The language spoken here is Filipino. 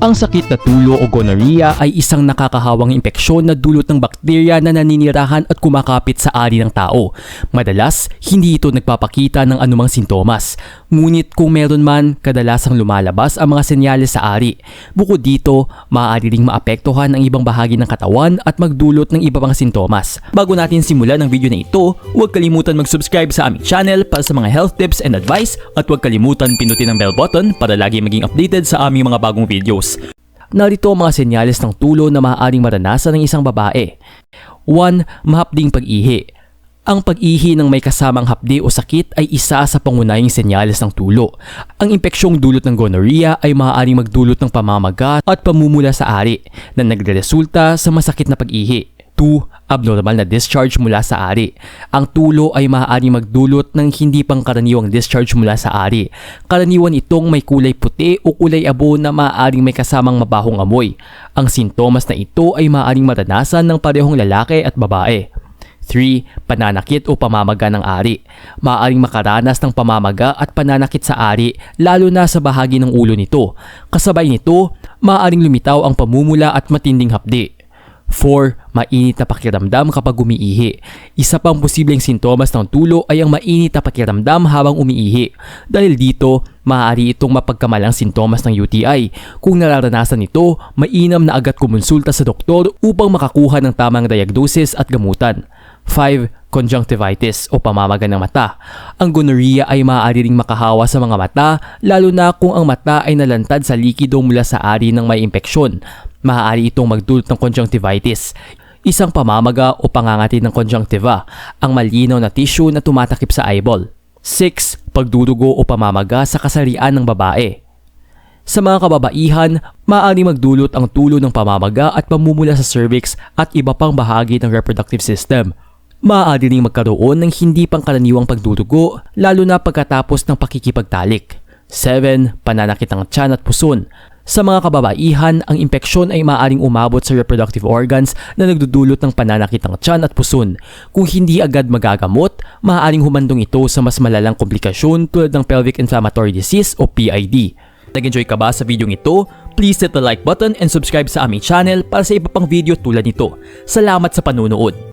Ang sakit na tulo o gonorrhea ay isang nakakahawang impeksyon na dulot ng bakterya na naninirahan at kumakapit sa ari ng tao. Madalas, hindi ito nagpapakita ng anumang sintomas. Ngunit kung meron man, kadalasang lumalabas ang mga senyales sa ari. Bukod dito, maaari ring maapektuhan ang ibang bahagi ng katawan at magdulot ng iba pang sintomas. Bago natin simulan ang video na ito, huwag kalimutan mag-subscribe sa aming channel para sa mga health tips and advice at huwag kalimutan pinutin ang bell button para lagi maging updated sa aming mga bagong videos. Narito ang mga senyales ng tulo na maaaring maranasan ng isang babae. 1. Mahapding pag-ihi. Ang pag-ihi ng may kasamang hapdi o sakit ay isa sa pangunahing senyales ng tulo. Ang impeksyong dulot ng gonorrhea ay maaaring magdulot ng pamamaga at pamumula sa ari na nagreresulta sa masakit na pag-ihi. 2. Abnormal na discharge mula sa ari. Ang tulo ay maaaring magdulot ng hindi pangkaraniwang discharge mula sa ari. Karaniwan itong may kulay puti o kulay abo na maaaring may kasamang mabahong amoy. Ang sintomas na ito ay maaaring maranasan ng parehong lalaki at babae. 3. Pananakit o pamamaga ng ari. Maaaring makaranas ng pamamaga at pananakit sa ari lalo na sa bahagi ng ulo nito. Kasabay nito, maaaring lumitaw ang pamumula at matinding hapdi. 4. Mainit na pakiramdam kapag umiihi. Isa pang posibleng sintomas ng tulo ay ang mainit na pakiramdam habang umiihi. Dahil dito, maaari itong mapagkamalang sintomas ng UTI. Kung nararanasan ito, mainam na agad kumonsulta sa doktor upang makakuha ng tamang diagnosis at gamutan. 5. Conjunctivitis o pamamaga ng mata. Ang gonorrhea ay maaari ring makahawa sa mga mata lalo na kung ang mata ay nalantad sa likido mula sa ari ng may impeksyon. Maaari itong magdulot ng conjunctivitis. Isang pamamaga o pangangati ng conjunctiva, ang malinaw na tissue na tumatakip sa eyeball. 6. Pagdudugo o pamamaga sa kasarian ng babae. Sa mga kababaihan, maaari magdulot ang tulo ng pamamaga at pamumula sa cervix at iba pang bahagi ng reproductive system. Maaari ring magkaroon ng hindi pangkaraniwang pagdudugo lalo na pagkatapos ng pakikipagtalik. 7. Pananakit ng tiyan at puson. Sa mga kababaihan, ang impeksyon ay maaaring umabot sa reproductive organs na nagdudulot ng pananakit ng tiyan at puson. Kung hindi agad magagamot, maaaring humandong ito sa mas malalang komplikasyon tulad ng pelvic inflammatory disease o PID. Nag-enjoy ka ba sa video ito? Please hit the like button and subscribe sa aming channel para sa iba pang video tulad nito. Salamat sa panunood!